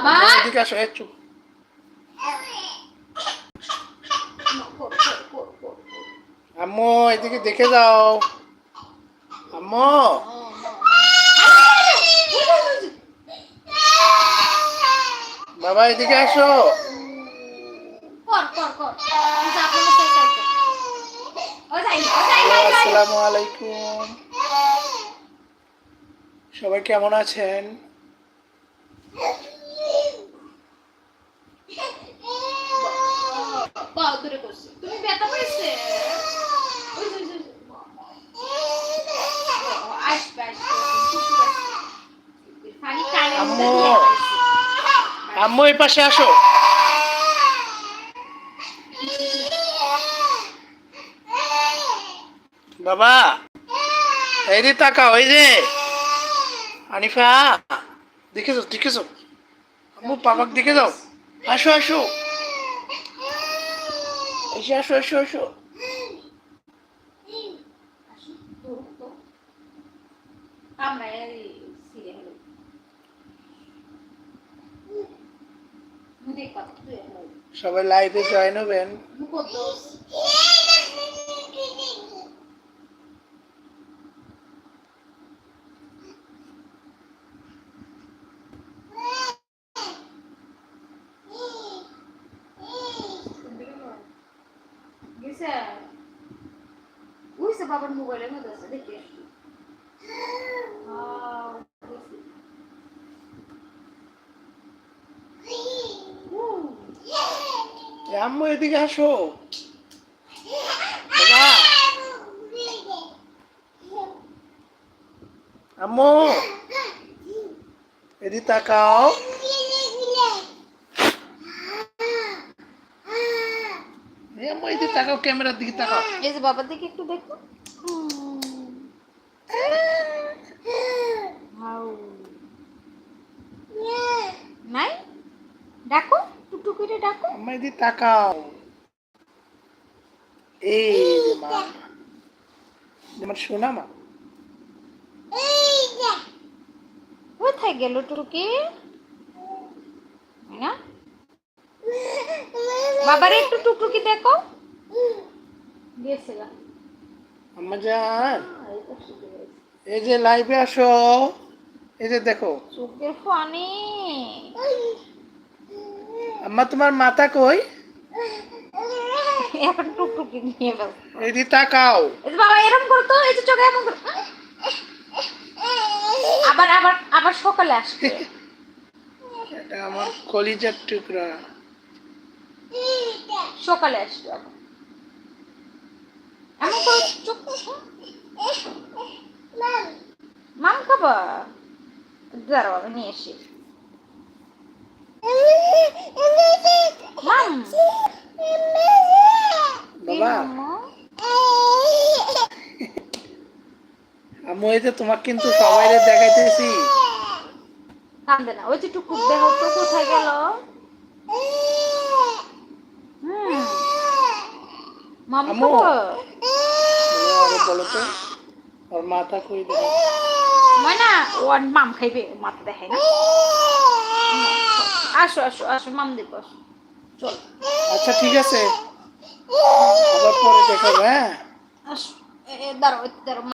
আবার? এদিকে আসো। আম্মু, এদিকে দেখে যাও। আম্মু। বাবা, এদিকে আসো। আসসালামু আলাইকুম। সবাই কেমন আছেন বাহ, দূরে করছি। তুমি ব্যথা পেয়েছে? ওই যে, ওই যে, ওই যে। আসবে, আসবে। টুকটুক আসবে। খালি কানের মধ্যে আম্মু। এই পাশে আসো। বাবা এই রে তাকাও এই যে। আনিফা দেখে যাও দেখে যাও আম্মু পাপাক দেখে যাও আসো আসো। এসে আসো তুই হলো। সবাই লাইভে জয়েন হবেন। দোষ। গেছে? উইছে বাবার মোবাইলের মধ্যে আছে দেখি আম্মু এদিকে আসো বাবা আম্মু এদিকে তাকাও এ আম্মু এদিকে তাকাও ক্যামেরার দিকে তাকাও। এই যে বাবার দিকে একটু দেখো। নাই? ডাকো টুকটুক করে ডাকো। আম্মা এদিকে তাকাও। এই মা। আমার মা। কোথায় গেল টুকি না বাবার একটু টুকটুকি দেখো। গেছে গা। আম্মা এই তো। এই যে লাইভে আসো। এই যে দেখো। চোখের আম্মা তোমার মাথা কই? এখন টুকটুকি নিয়ে ব্যস্ত এদিকে তাকাও। এই বাবা এরকম করতো এই যে চোখে এমন করতো আবার আবার আবার সকালে আসবে। এটা আমার কলিজার টুকরা। সকালে আসবে আবার। এমন করে চোখ মাম খাবা? দাঁড়াও আমি নিয়ে এসি মাম। বাবা। আম্মু এই যে তোমাকে কিন্তু সবাইরে দেখাইতেছি। কান্দে না। ওই যে টুকুর দেহ তো কোথায় গেল? মাম। বলো তো ওর মাথা কই দেখো না ওর মাম খাইবে মাথা দেখায় না। আসো আসো আসো মাম দিব আসো। চল। আচ্ছা ঠিক আছে। আবার পরে দেখাবো হ্যাঁ? আসো। দাঁড়াও।